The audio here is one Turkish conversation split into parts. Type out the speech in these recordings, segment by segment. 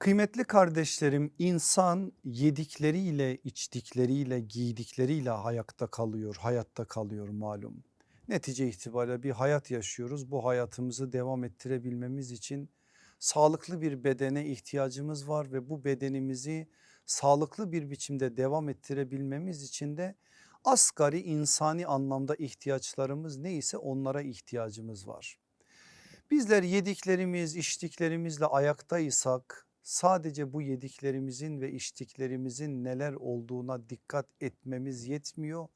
Kıymetli kardeşlerim insan yedikleriyle içtikleriyle giydikleriyle hayatta kalıyor hayatta kalıyor malum. Netice itibariyle bir hayat yaşıyoruz bu hayatımızı devam ettirebilmemiz için sağlıklı bir bedene ihtiyacımız var ve bu bedenimizi sağlıklı bir biçimde devam ettirebilmemiz için de asgari insani anlamda ihtiyaçlarımız neyse onlara ihtiyacımız var. Bizler yediklerimiz içtiklerimizle ayaktaysak sadece bu yediklerimizin ve içtiklerimizin neler olduğuna dikkat etmemiz yetmiyor.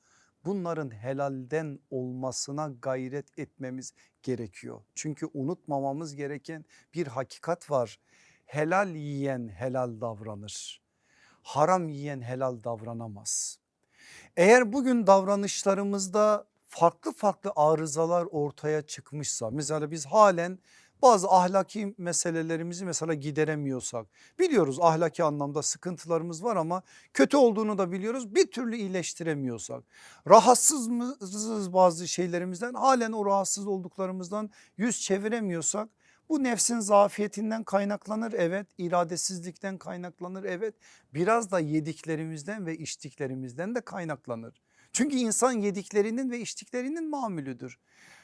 Bunların helalden olmasına gayret etmemiz gerekiyor. Çünkü unutmamamız gereken bir hakikat var. Helal yiyen helal davranır. Haram yiyen helal davranamaz. Eğer bugün davranışlarımızda farklı farklı arızalar ortaya çıkmışsa mesela biz halen bazı ahlaki meselelerimizi mesela gideremiyorsak biliyoruz ahlaki anlamda sıkıntılarımız var ama kötü olduğunu da biliyoruz bir türlü iyileştiremiyorsak rahatsız mıyız bazı şeylerimizden halen o rahatsız olduklarımızdan yüz çeviremiyorsak bu nefsin zafiyetinden kaynaklanır evet iradesizlikten kaynaklanır evet biraz da yediklerimizden ve içtiklerimizden de kaynaklanır. Çünkü insan yediklerinin ve içtiklerinin mamülüdür.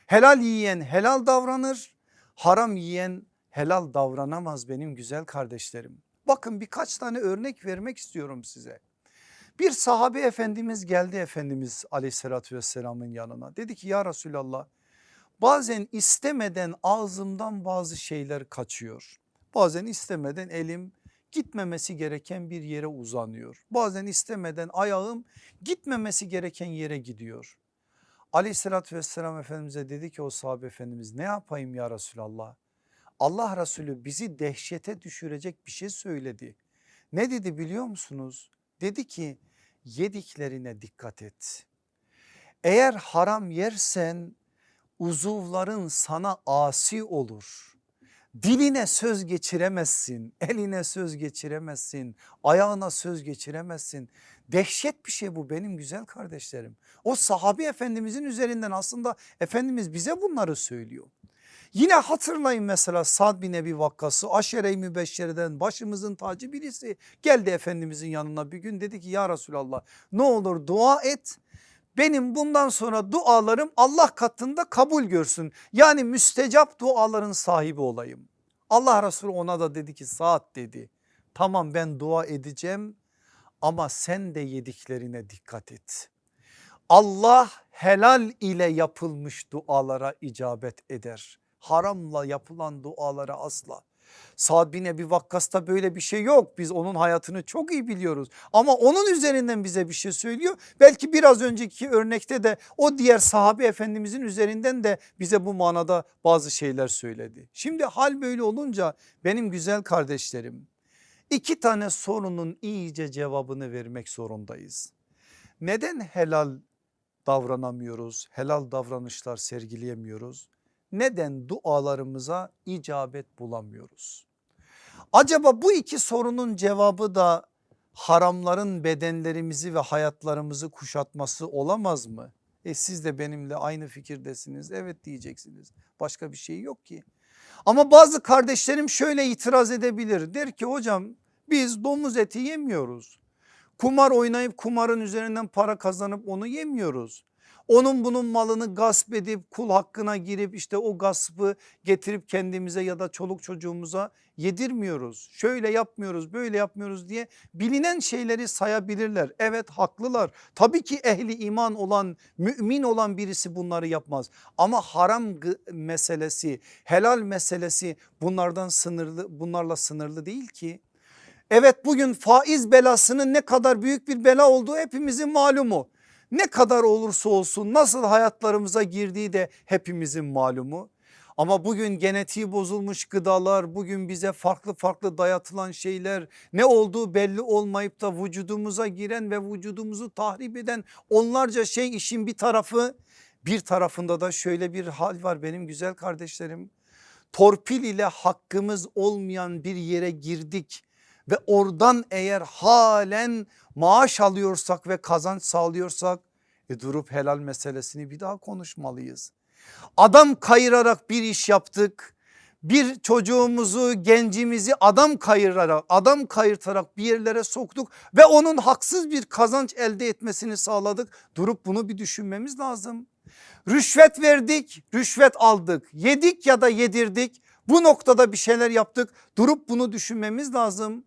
Helal yiyen helal davranır haram yiyen helal davranamaz benim güzel kardeşlerim. Bakın birkaç tane örnek vermek istiyorum size. Bir sahabe efendimiz geldi Efendimiz aleyhissalatü vesselamın yanına dedi ki ya Resulallah bazen istemeden ağzımdan bazı şeyler kaçıyor. Bazen istemeden elim gitmemesi gereken bir yere uzanıyor. Bazen istemeden ayağım gitmemesi gereken yere gidiyor. Aleyhissalatü vesselam Efendimiz'e dedi ki o sahabe efendimiz ne yapayım ya Resulallah? Allah Resulü bizi dehşete düşürecek bir şey söyledi. Ne dedi biliyor musunuz? Dedi ki yediklerine dikkat et. Eğer haram yersen uzuvların sana asi olur. Diline söz geçiremezsin, eline söz geçiremezsin, ayağına söz geçiremezsin. Dehşet bir şey bu benim güzel kardeşlerim. O sahabi efendimizin üzerinden aslında Efendimiz bize bunları söylüyor. Yine hatırlayın mesela Sad bin Ebi Vakkas'ı aşere-i mübeşşereden başımızın tacı birisi geldi Efendimizin yanına bir gün dedi ki ya Resulallah ne olur dua et benim bundan sonra dualarım Allah katında kabul görsün. Yani müstecap duaların sahibi olayım. Allah Resulü ona da dedi ki saat dedi. Tamam ben dua edeceğim ama sen de yediklerine dikkat et. Allah helal ile yapılmış dualara icabet eder. Haramla yapılan dualara asla. Sa'd bin Ebi Vakkas'ta böyle bir şey yok. Biz onun hayatını çok iyi biliyoruz. Ama onun üzerinden bize bir şey söylüyor. Belki biraz önceki örnekte de o diğer sahabe efendimizin üzerinden de bize bu manada bazı şeyler söyledi. Şimdi hal böyle olunca benim güzel kardeşlerim iki tane sorunun iyice cevabını vermek zorundayız. Neden helal davranamıyoruz? Helal davranışlar sergileyemiyoruz? Neden dualarımıza icabet bulamıyoruz? Acaba bu iki sorunun cevabı da haramların bedenlerimizi ve hayatlarımızı kuşatması olamaz mı? E siz de benimle aynı fikirdesiniz evet diyeceksiniz başka bir şey yok ki. Ama bazı kardeşlerim şöyle itiraz edebilir der ki hocam biz domuz eti yemiyoruz. Kumar oynayıp kumarın üzerinden para kazanıp onu yemiyoruz. Onun bunun malını gasp edip kul hakkına girip işte o gaspı getirip kendimize ya da çoluk çocuğumuza yedirmiyoruz. Şöyle yapmıyoruz böyle yapmıyoruz diye bilinen şeyleri sayabilirler. Evet haklılar. Tabii ki ehli iman olan mümin olan birisi bunları yapmaz. Ama haram meselesi helal meselesi bunlardan sınırlı bunlarla sınırlı değil ki. Evet bugün faiz belasının ne kadar büyük bir bela olduğu hepimizin malumu ne kadar olursa olsun nasıl hayatlarımıza girdiği de hepimizin malumu. Ama bugün genetiği bozulmuş gıdalar bugün bize farklı farklı dayatılan şeyler ne olduğu belli olmayıp da vücudumuza giren ve vücudumuzu tahrip eden onlarca şey işin bir tarafı bir tarafında da şöyle bir hal var benim güzel kardeşlerim. Torpil ile hakkımız olmayan bir yere girdik ve oradan eğer halen maaş alıyorsak ve kazanç sağlıyorsak e durup helal meselesini bir daha konuşmalıyız. Adam kayırarak bir iş yaptık bir çocuğumuzu, gencimizi adam kayırarak, adam kayırtarak bir yerlere soktuk ve onun haksız bir kazanç elde etmesini sağladık. Durup bunu bir düşünmemiz lazım. Rüşvet verdik, rüşvet aldık, yedik ya da yedirdik. Bu noktada bir şeyler yaptık. Durup bunu düşünmemiz lazım.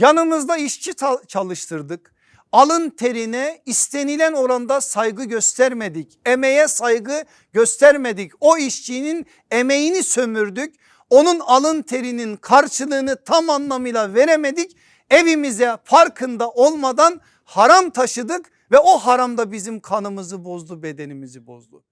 Yanımızda işçi çalıştırdık. Alın terine istenilen oranda saygı göstermedik. Emeğe saygı göstermedik. O işçinin emeğini sömürdük. Onun alın terinin karşılığını tam anlamıyla veremedik. Evimize farkında olmadan haram taşıdık ve o haram da bizim kanımızı bozdu, bedenimizi bozdu.